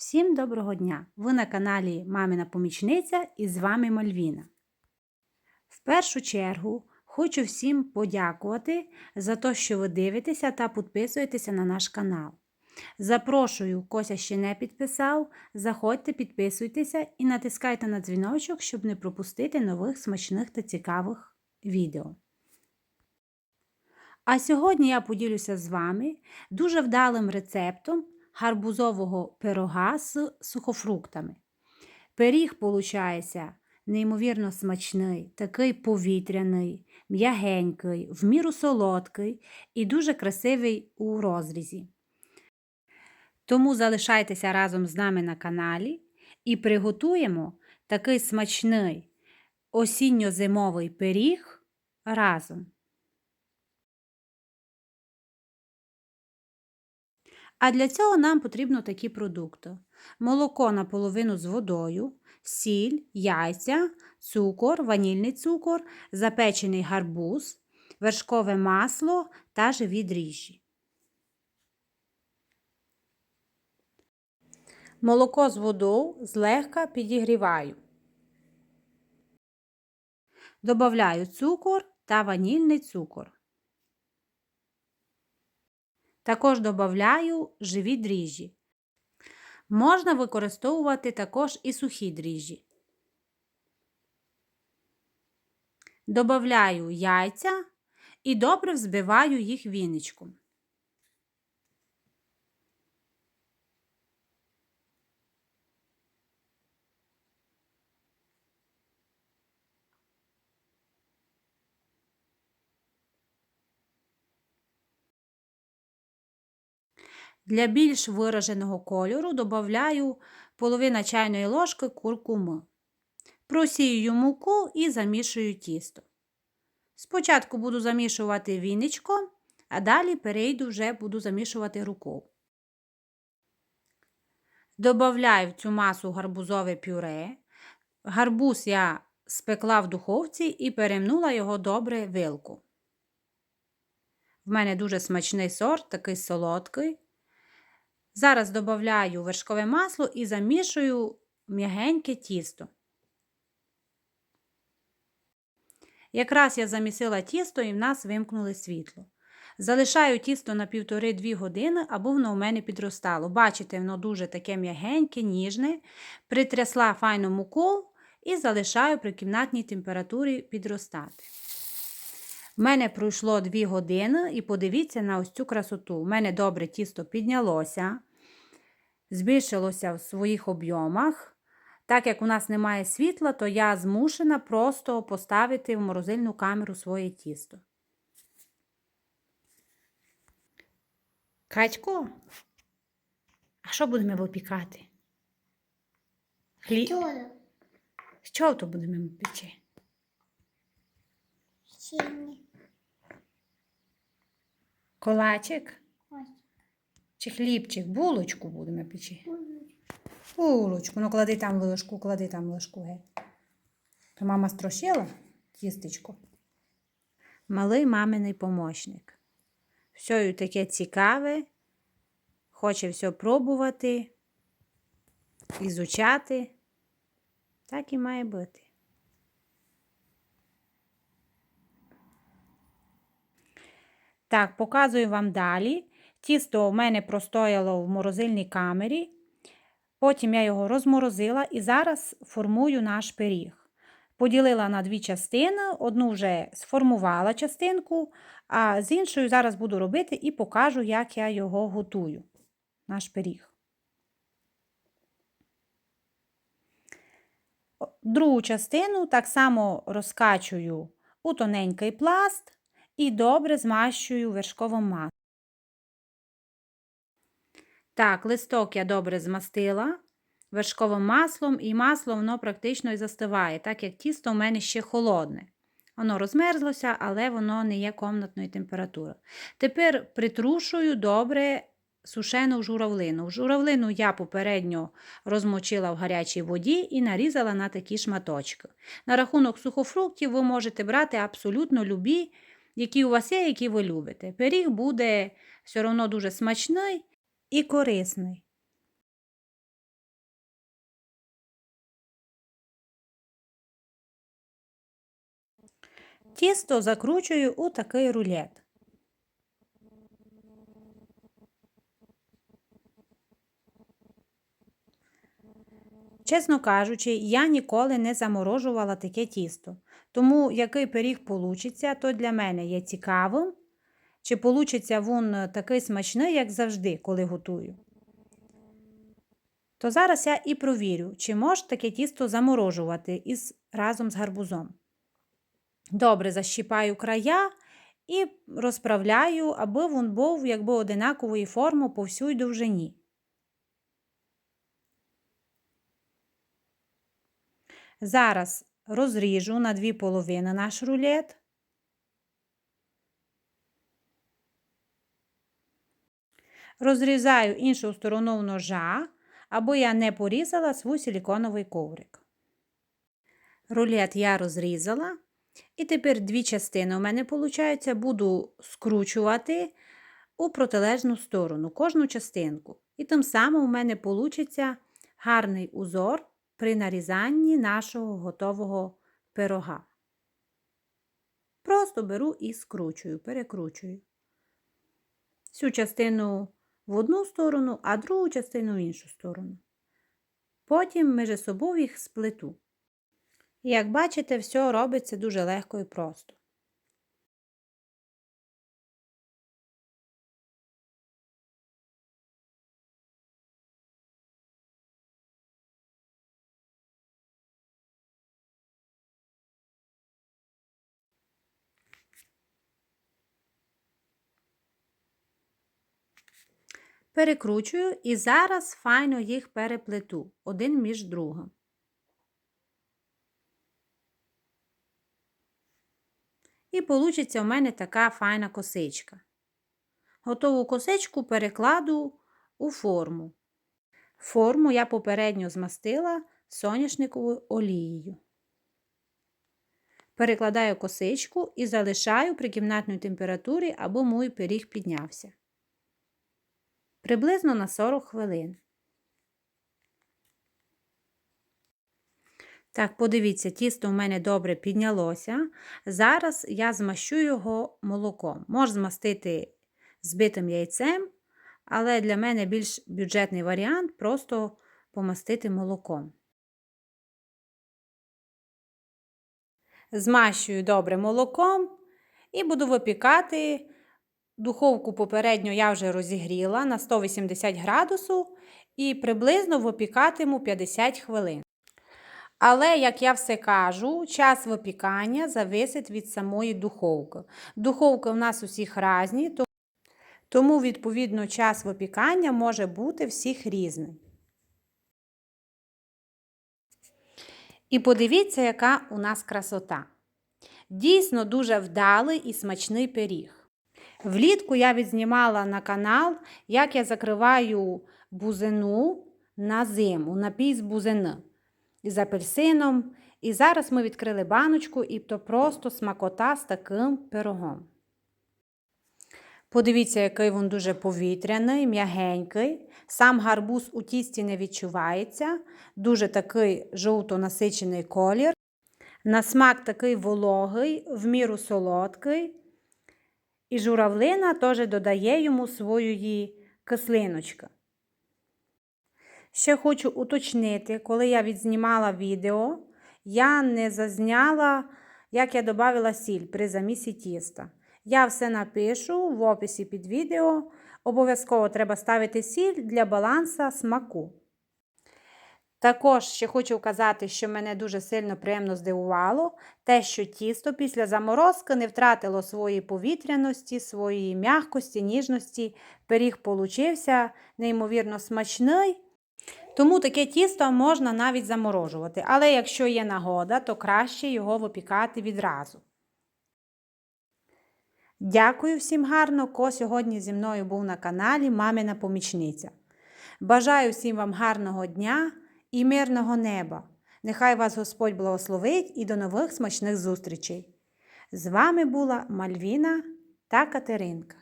Всім доброго дня! Ви на каналі Мамина Помічниця і з вами Мальвіна. В першу чергу хочу всім подякувати за те, що ви дивитеся та підписуєтеся на наш канал. Запрошую, Кося ще не підписав. Заходьте, підписуйтеся і натискайте на дзвіночок, щоб не пропустити нових смачних та цікавих відео. А сьогодні я поділюся з вами дуже вдалим рецептом гарбузового пирога з сухофруктами. Пиріг, виходить, неймовірно смачний, такий повітряний, м'ягенький, в міру солодкий і дуже красивий у розрізі. Тому залишайтеся разом з нами на каналі і приготуємо такий смачний осінньо-зимовий пиріг разом. А для цього нам потрібно такі продукти: молоко наполовину з водою, сіль, яйця, цукор, ванільний цукор, запечений гарбуз, вершкове масло та живі дріжджі. Молоко з водою злегка підігріваю. Добавляю цукор та ванільний цукор. Також додаю живі дріжджі. Можна використовувати також і сухі дріжджі. Добавляю яйця і добре взбиваю їх віничком. Для більш вираженого кольору додаю половина чайної ложки куркуми. Просію муку і замішую тісто. Спочатку буду замішувати віничком, а далі перейду вже буду замішувати рукою. Добавляю в цю масу гарбузове пюре. Гарбуз я спекла в духовці і перемнула його добре вилку. В мене дуже смачний сорт, такий солодкий. Зараз додаю вершкове масло і замішую м'ягеньке тісто. Якраз я замісила тісто і в нас вимкнули світло. Залишаю тісто на 1,5-2 години, або воно у мене підростало. Бачите, воно дуже таке м'ягеньке, ніжне, притрясла файну муку і залишаю при кімнатній температурі підростати. У мене пройшло 2 години, і подивіться на ось цю красоту. У мене добре тісто піднялося, збільшилося в своїх об'ємах. Так як у нас немає світла, то я змушена просто поставити в морозильну камеру своє тісто. Катько, а що будемо випікати? Хліб? Що то будемо печи? Синий. Колачик чи хлібчик? Булочку будемо печи. Ой, Булочку. Ну, клади там ложку, клади там ложку геть. То мама строщила тістечко. Малий маминий помощник. Все таке цікаве, хоче все пробувати, ізучати. Так і має бути. Так, показую вам далі. Тісто в мене простояло в морозильній камері. Потім я його розморозила і зараз формую наш пиріг. Поділила на дві частини, одну вже сформувала частинку, а з іншою зараз буду робити і покажу, як я його готую, наш пиріг. Другу частину так само розкачую у тоненький пласт і добре змащую вершковим маслом. Так, листок я добре змастила вершковим маслом, і масло воно практично і застиває, так як тісто у мене ще холодне. Воно розмерзлося, але воно не є комнатної температури. Тепер притрушую добре сушену журавлину. Журавлину я попередньо розмочила в гарячій воді і нарізала на такі шматочки. На рахунок сухофруктів ви можете брати абсолютно любі, які у вас є, які ви любите. Пиріг буде все одно дуже смачний і корисний. Тісто закручую у такий рулет. Чесно кажучи, я ніколи не заморожувала таке тісто. Тому який пиріг получиться, то для мене є цікавим, чи получиться він такий смачний, як завжди, коли готую. То зараз я і провірю, чи може таке тісто заморожувати із, разом з гарбузом. Добре защіпаю края і розправляю, аби він був якби одинакової форми по всій довжині. Зараз розріжу на дві половини наш рулет. Розрізаю іншу сторону ножа, або я не порізала свій силіконовий коврик. Рулет я розрізала. І тепер дві частини у мене виходить, буду скручувати у протилежну сторону кожну частинку. І тим самим у мене вийде гарний узор при нарізанні нашого готового пирога. Просто беру і скручую, перекручую. Всю частину в одну сторону, а другу частину в іншу сторону. Потім між собою їх сплету. Як бачите, все робиться дуже легко і просто. Перекручую і зараз файно їх переплету один між другим. І получиться у мене така файна косичка. Готову косичку перекладу у форму. Форму я попередньо змастила соняшниковою олією. Перекладаю косичку і залишаю при кімнатній температурі, або мій пиріг піднявся. Приблизно на 40 хвилин. Так, подивіться, тісто у мене добре піднялося. Зараз я змащу його молоком. Можна змастити збитим яйцем, але для мене більш бюджетний варіант просто помастити молоком. Змащую добре молоком і буду випікати. Духовку попередньо я вже розігріла на 180 градусів і приблизно випікатиму 50 хвилин. Але, як я все кажу, час випікання зависить від самої духовки. Духовки в нас усіх різні, тому, відповідно, час випікання може бути всіх різний. І подивіться, яка у нас красота. Дійсно дуже вдалий і смачний пиріг. Влітку я відзнімала на канал, як я закриваю бузину на зиму, напій з бузини з апельсином. І зараз ми відкрили баночку, і то просто смакота з таким пирогом. Подивіться, який він дуже повітряний, м'ягенький. Сам гарбуз у тісті не відчувається, дуже такий жовто-насичений колір. На смак такий вологий, в міру солодкий. І журавлина теж додає йому своєї кислиночки. Ще хочу уточнити, коли я відзнімала відео, я не зазняла, як я додавала сіль при замісі тіста. Я все напишу в описі під відео. Обов'язково треба ставити сіль для балансу смаку. Також ще хочу вказати, що мене дуже сильно приємно здивувало те, що тісто після заморозки не втратило своєї повітряності, своєї м'якості, ніжності. Пиріг получився неймовірно смачний. Тому таке тісто можна навіть заморожувати, але якщо є нагода, то краще його випікати відразу. Дякую всім гарно, ко сьогодні зі мною був на каналі Мамина Помічниця. Бажаю всім вам гарного дня і мирного неба. Нехай вас Господь благословить і до нових смачних зустрічей. З вами була Мальвіна та Катеринка.